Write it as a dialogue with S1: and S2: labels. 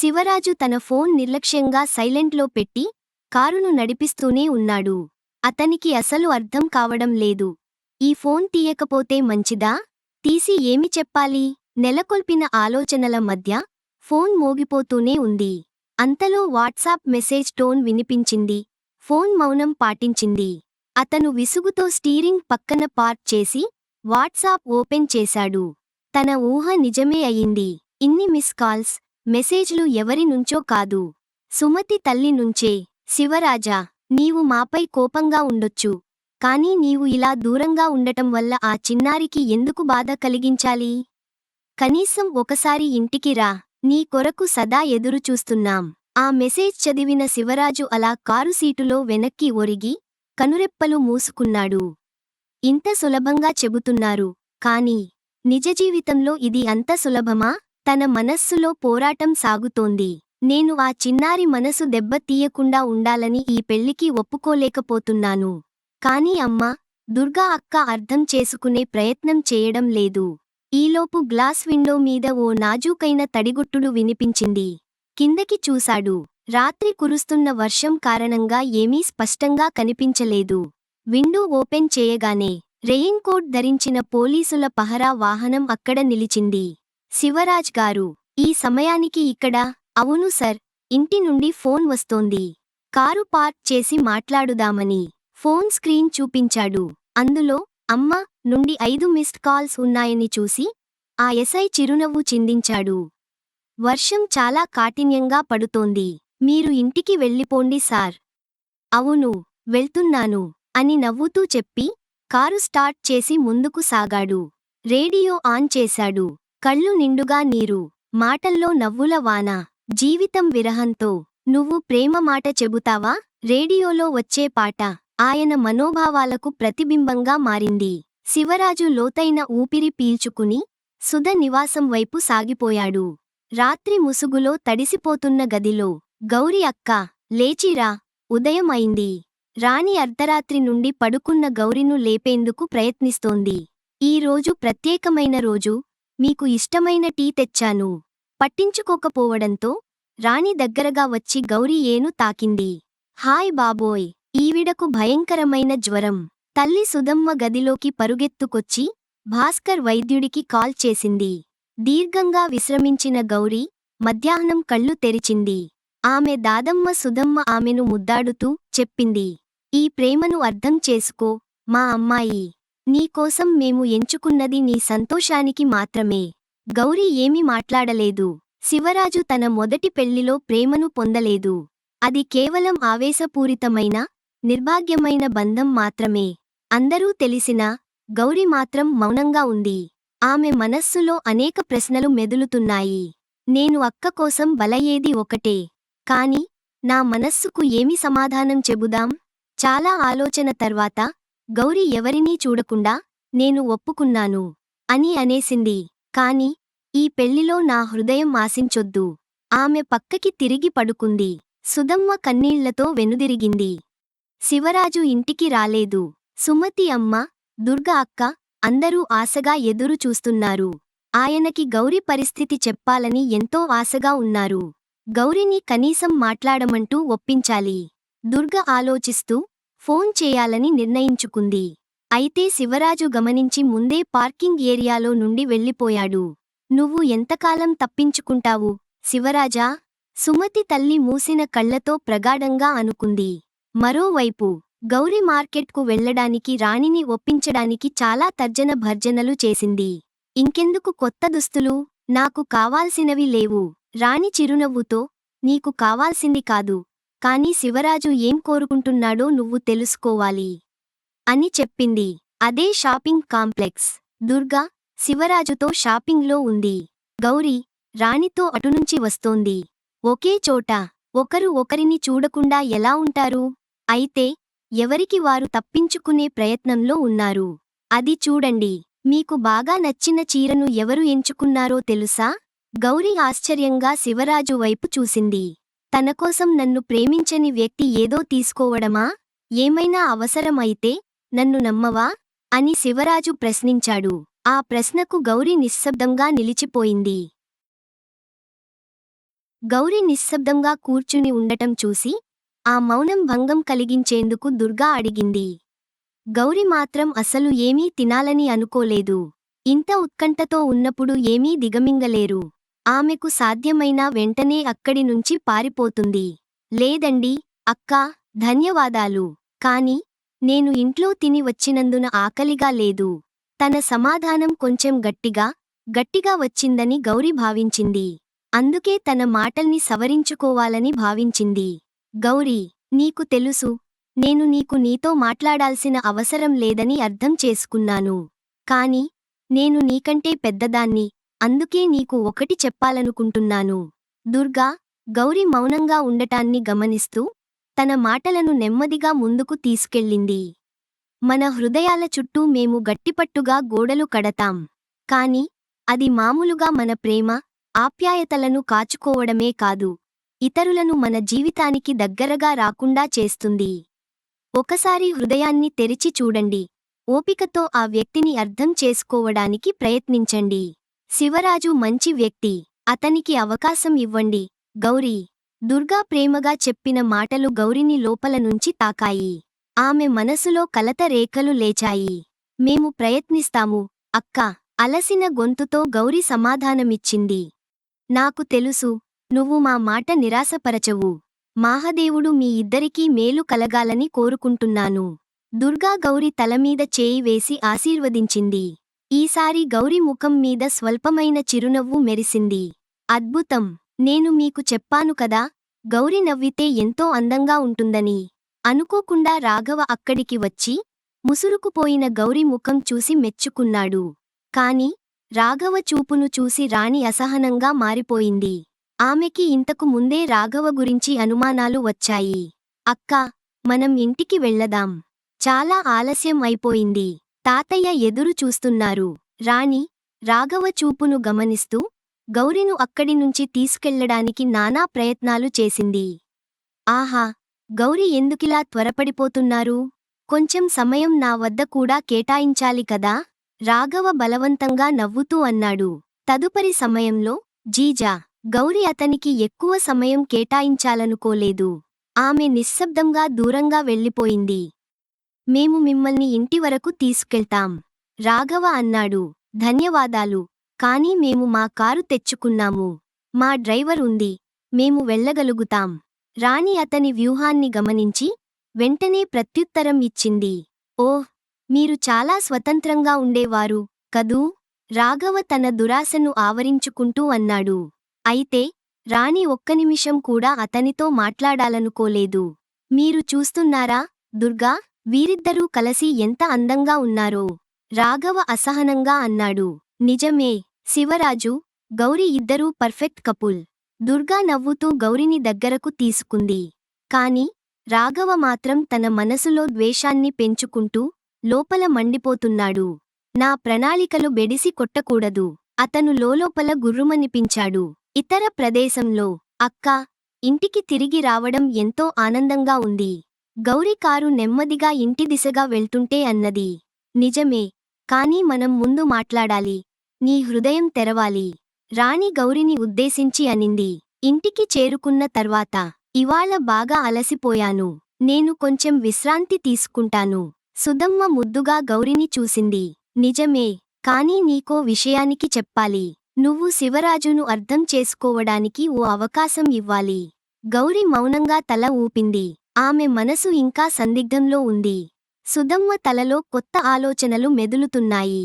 S1: శివరాజు తన ఫోన్ నిర్లక్ష్యంగా సైలెంట్లో పెట్టి కారును నడిపిస్తూనే ఉన్నాడు. అతనికి అసలు అర్థం కావడం లేదు. ఈ ఫోన్ తీయకపోతే మంచిదా? తీసి ఏమి చెప్పాలి? నెలకొల్పిన ఆలోచనల మధ్య ఫోన్ మోగిపోతూనే ఉంది. అంతలో వాట్సాప్ మెసేజ్ టోన్ వినిపించింది. ఫోన్ మౌనం పాటించింది. అతను విసుగుతో స్టీరింగ్ పక్కన పార్క్ చేసి వాట్సాప్ ఓపెన్ చేశాడు. తన ఊహ నిజమే అయింది. ఇన్ని మిస్ కాల్స్ మెసేజ్లు ఎవరి నుంచో కాదు. సుమతి తల్లి నుంచే శివరాజా నీవు మాపై కోపంగా ఉండొచ్చు. కానీ నీవు ఇలా దూరంగా ఉండటం వల్ల ఆ చిన్నారికి ఎందుకు బాధ కలిగించాలి? కనీసం ఒకసారి ఇంటికి రా. నీ కొరకు సదా ఎదురుచూస్తున్నాం ఆ మెసేజ్ చదివిన శివరాజు అలా కారు సీటులో వెనక్కి ఒరిగి కనురెప్పలు మూసుకున్నాడు. ఇంత సులభంగా చెబుతున్నారు. కాని నిజ జీవితంలో ఇది అంత సులభమా? తన మనస్సులో పోరాటం సాగుతోంది. నేను ఆ చిన్నారి మనసు దెబ్బతీయకుండా ఉండాలని ఈ పెళ్ళికి ఒప్పుకోలేకపోతున్నాను. కాని అమ్మ దుర్గా అక్క అర్థం చేసుకునే ప్రయత్నం చేయడం లేదు. ఈలోపు గ్లాస్ విండో మీద ఓ నాజూకైన తడిగుట్టుడు వినిపించింది. కిందకి చూశాడు. రాత్రి కురుస్తున్న వర్షం కారణంగా ఏమీ స్పష్టంగా కనిపించలేదు. విండో ఓపెన్ చేయగానే రెయిన్ కోట్ ధరించిన పోలీసుల పహరా వాహనం అక్కడ నిలిచింది. శివరాజ్ గారు ఈ సమయానికి ఇక్కడ. అవును సర్ ఇంటి నుండి ఫోన్ వస్తోంది. కారు పార్క్ చేసి మాట్లాడుదామని. ఫోన్ స్క్రీన్ చూపించాడు. అందులో అమ్మ నుండి ఐదు మిస్డ్ కాల్స్ ఉన్నాయని చూసి ఆ ఎస్ఐ చిరునవ్వు చిందించాడు. వర్షం చాలా కాఠిన్యంగా పడుతోంది. మీరు ఇంటికి వెళ్ళిపోండి సార్. అవును వెళ్తున్నాను అని నవ్వుతూ చెప్పి కారు స్టార్ట్ చేసి ముందుకు సాగాడు. రేడియో ఆన్ చేశాడు. కళ్ళు నిండుగా నీరు. మాటల్లో నవ్వుల వాన. జీవితం విరహంతో. నువ్వు ప్రేమ మాట చెబుతావా? రేడియోలో వచ్చే పాట. ఆయన మనోభావాలకు ప్రతిబింబంగా మారింది. శివరాజు లోతైన ఊపిరి పీల్చుకుని సుధ నివాసం వైపు సాగిపోయాడు. రాత్రి ముసుగులో తడిసిపోతున్న గదిలో గౌరి అక్క లేచిరా. ఉదయం అయింది. రాణి అర్ధరాత్రి నుండి పడుకున్న గౌరిను లేపేందుకు ప్రయత్నిస్తోంది. ఈ రోజు ప్రత్యేకమైన రోజు. మీకు ఇష్టమైన టీ తెచ్చాను. పట్టించుకోకపోవడంతో రాణి దగ్గరగా వచ్చి గౌరీ ఏను తాకింది. హాయ్ బాబోయ్! ఈవిడకు భయంకరమైన జ్వరం. తల్లి సుధమ్మ గదిలోకి పరుగెత్తుకొచ్చి భాస్కర్ వైద్యుడికి కాల్ చేసింది. దీర్ఘంగా విశ్రమించిన గౌరీ మధ్యాహ్నం కళ్ళు తెరిచింది. ఆమె దాదమ్మ సుధమ్మ ఆమెను ముద్దాడుతూ చెప్పింది. ఈ ప్రేమను అర్థం చేసుకో మా అమ్మాయి. నీకోసం మేము ఎంచుకున్నది నీ సంతోషానికి మాత్రమే. గౌరీ ఏమీ మాట్లాడలేదు. శివరాజు తన మొదటి పెళ్ళిలో ప్రేమను పొందలేదు. అది కేవలం ఆవేశపూరితమైన నిర్భాగ్యమైన బంధం మాత్రమే. అందరూ తెలిసినా గౌరి మాత్రం మౌనంగా ఉంది. ఆమె మనస్సులో అనేక ప్రశ్నలు మెదులుతున్నాయి. నేను అక్క కోసం బలయ్యేది ఒకటే. కాని నా మనస్సుకు ఏమి సమాధానం చెబుదాం? చాలా ఆలోచన తర్వాత గౌరి ఎవరినీ చూడకుండా నేను ఒప్పుకున్నాను అని అనేసింది. కాని ఈ పెళ్ళిలో నా హృదయం ఆశించొద్దు. ఆమె పక్కకి తిరిగి పడుకుంది. సుధమ్మ కన్నీళ్ళతో వెనుదిరిగింది. శివరాజు ఇంటికి రాలేదు. సుమతి అమ్మ దుర్గ అక్క అందరూ ఆశగా ఎదురు చూస్తున్నారు. ఆయనకి గౌరి పరిస్థితి చెప్పాలని ఎంతో ఆశగా ఉన్నారు. గౌరిని కనీసం మాట్లాడమంటూ ఒప్పించాలి. దుర్గ ఆలోచిస్తూ ఫోన్ చేయాలని నిర్ణయించుకుంది. అయితే శివరాజు గమనించి ముందే పార్కింగ్ ఏరియాలో నుండి వెళ్ళిపోయాడు. నువ్వు ఎంతకాలం తప్పించుకుంటావు? శివరాజా? సుమతి తల్లి మూసిన కళ్ళతో ప్రగాఢంగా అనుకుంది. మరోవైపు గౌరీ మార్కెట్కు వెళ్ళడానికి రాణిని ఒప్పించడానికి చాలా తర్జన భర్జనలు చేసింది. ఇంకెందుకు కొత్త దుస్తులు? నాకు కావాల్సినవి లేవు. రాణి చిరునవ్వుతో నీకు కావాల్సింది కాదు. కాని శివరాజు ఏం కోరుకుంటున్నాడో నువ్వు తెలుసుకోవాలి. అని చెప్పింది. అదే షాపింగ్ కాంప్లెక్స్. దుర్గా శివరాజుతో షాపింగ్లో ఉంది. గౌరీ రాణితో అటునుంచి వస్తోంది. ఒకే చోట ఒకరు ఒకరిని చూడకుండా ఎలా ఉంటారు? అయితే ఎవరికి వారు తప్పించుకునే ప్రయత్నంలో ఉన్నారు? అది చూడండి. మీకు బాగా నచ్చిన చీరను ఎవరు ఎంచుకున్నారో తెలుసా? గౌరీ ఆశ్చర్యంగా శివరాజు వైపు చూసింది. తనకోసం నన్ను ప్రేమించని వ్యక్తి ఏదో తీసుకోవడమా? ఏమైనా అవసరమైతే నన్ను నమ్మవా? అని శివరాజు ప్రశ్నించాడు. ఆ ప్రశ్నకు గౌరి నిశ్శబ్దంగా నిలిచిపోయింది. గౌరి నిశ్శబ్దంగా కూర్చుని ఉండటం చూసి ఆ మౌనం భంగం కలిగించేందుకు దుర్గా అడిగింది. గౌరి మాత్రం అసలు ఏమీ తినాలని అనుకోలేదు. ఇంత ఉత్కంఠతో ఉన్నప్పుడు ఏమీ దిగమింగలేరు. ఆమెకు సాధ్యమైనా వెంటనే అక్కడి నుంచి పారిపోతుంది. లేదండి అక్కా ధన్యవాదాలు. కాని నేను ఇంట్లో తిని వచ్చినందున ఆకలిగా లేదు. తన సమాధానం కొంచెం గట్టిగా గట్టిగా వచ్చిందని గౌరి భావించింది. అందుకే తన మాటల్ని సవరించుకోవాలని భావించింది. గౌరీ నీకు తెలుసు నేను నీకు నీతో మాట్లాడాల్సిన అవసరం లేదని అర్థం చేసుకున్నాను. కాని నేను నీకంటే పెద్దదాన్ని అందుకే నీకు ఒకటి చెప్పాలనుకుంటున్నాను. దుర్గా గౌరి మౌనంగా ఉండటాన్ని గమనిస్తూ తన మాటలను నెమ్మదిగా ముందుకు తీసుకెళ్ళింది. మన హృదయాల చుట్టూ మేము గట్టిపట్టుగా గోడలు కడతాం. కాని అది మామూలుగా మన ప్రేమ ఆప్యాయతలను కాచుకోవడమే కాదు ఇతరులను మన జీవితానికి దగ్గరగా రాకుండా చేస్తుంది. ఒకసారి హృదయాన్ని తెరిచి చూడండి. ఓపికతో ఆ వ్యక్తిని అర్థం చేసుకోవడానికి ప్రయత్నించండి. శివరాజు మంచి వ్యక్తి. అతనికి అవకాశం ఇవ్వండి. గౌరీ దుర్గా ప్రేమగా చెప్పిన మాటలు గౌరిని లోపల నుంచి తాకాయి. ఆమె మనసులో కలత రేఖలు లేచాయి. మేము ప్రయత్నిస్తాము. అక్కా అలసిన గొంతుతో గౌరి సమాధానమిచ్చింది. నాకు తెలుసు నువ్వు మా మాట నిరాశపరచవు. మాహదేవుడు మీ ఇద్దరికీ మేలు కలగాలని కోరుకుంటున్నాను. దుర్గా గౌరి తలమీద చేయి వేసి ఆశీర్వదించింది. ఈసారి గౌరీ ముఖం మీద స్వల్పమైన చిరునవ్వు మెరిసింది. అద్భుతం! నేను మీకు చెప్పాను కదా గౌరి నవ్వితే ఎంతో అందంగా ఉంటుందని. అనుకోకుండా రాఘవ అక్కడికి వచ్చి ముసురుకుపోయిన గౌరి ముఖం చూసి మెచ్చుకున్నాడు. కాని రాఘవ చూపును చూసి రాణి అసహనంగా మారిపోయింది. ఆమెకి ఇంతకు ముందే రాఘవ గురించి అనుమానాలు వచ్చాయి. అక్కా మనం ఇంటికి వెళ్ళదాం. చాలా ఆలస్యం అయిపోయింది. తాతయ్య ఎదురు చూస్తున్నారు. రాణి రాఘవ చూపును గమనిస్తూ గౌరిను అక్కడి నుంచి తీసుకెళ్ళడానికి నానా ప్రయత్నాలు చేసింది. ఆహా గౌరి ఎందుకిలా త్వరపడిపోతున్నారు? కొంచెం సమయం నా వద్ద కూడా కేటాయించాలి కదా? రాఘవ బలవంతంగా నవ్వుతూ అన్నాడు. తదుపరి సమయంలో జీజా గౌరి అతనికి ఎక్కువ సమయం కేటాయించాలనుకోలేదు. ఆమె నిశ్శబ్దంగా దూరంగా వెళ్ళిపోయింది. మేము మిమ్మల్ని ఇంటి వరకు తీసుకెళ్తాం. రాఘవ అన్నాడు. ధన్యవాదాలు. కానీ మేము మా కారు తెచ్చుకున్నాము. మా డ్రైవర్ ఉంది. మేము వెళ్ళగలుగుతాం. రాణి అతని వ్యూహాన్ని గమనించి వెంటనే ప్రత్యుత్తరం ఇచ్చింది. ఓహ్! మీరు చాలా స్వతంత్రంగా ఉండేవారు కదూ? రాఘవ తన దురాశను ఆవరించుకుంటూ అన్నాడు. అయితే రాణి ఒక్క నిమిషం కూడా అతనితో మాట్లాడాలనుకోలేదు. మీరు చూస్తున్నారా దుర్గా? వీరిద్దరూ కలసి ఎంత అందంగా ఉన్నారో. రాఘవ అసహనంగా అన్నాడు. నిజమే శివరాజు గౌరి ఇద్దరూ పర్ఫెక్ట్ కపుల్. దుర్గా నవ్వుతూ గౌరిని దగ్గరకు తీసుకుంది. కాని రాఘవ మాత్రం తన మనసులో ద్వేషాన్ని పెంచుకుంటూ లోపల మండిపోతున్నాడు. నా ప్రణాళికలు బెడిసి కొట్టకూడదు. అతను లోలోపల గుర్రుమనిపించాడు. ఇతర ప్రదేశంలో అక్క ఇంటికి తిరిగి రావడం ఎంతో ఆనందంగా ఉంది. గౌరీ కారు నెమ్మదిగా ఇంటి దిశగా వెళ్తుంటే అన్నది. నిజమే. కాని మనం ముందు మాట్లాడాలి. నీ హృదయం తెరవాలి. రాణి గౌరిని ఉద్దేశించి అనింది. ఇంటికి చేరుకున్న తర్వాత ఇవాళ బాగా అలసిపోయాను. నేను కొంచెం విశ్రాంతి తీసుకుంటాను. సుధమ్మ ముద్దుగా గౌరిని చూసింది. నిజమే. కానీ నీకో విషయానికి చెప్పాలి. నువ్వు శివరాజును అర్థం చేసుకోవడానికి ఓ అవకాశం ఇవ్వాలి. గౌరి మౌనంగా తల ఊపింది. ఆమె మనసు ఇంకా సందిగ్ధంలో ఉంది. సుధమ్మ తలలో కొత్త ఆలోచనలు మెదులుతున్నాయి.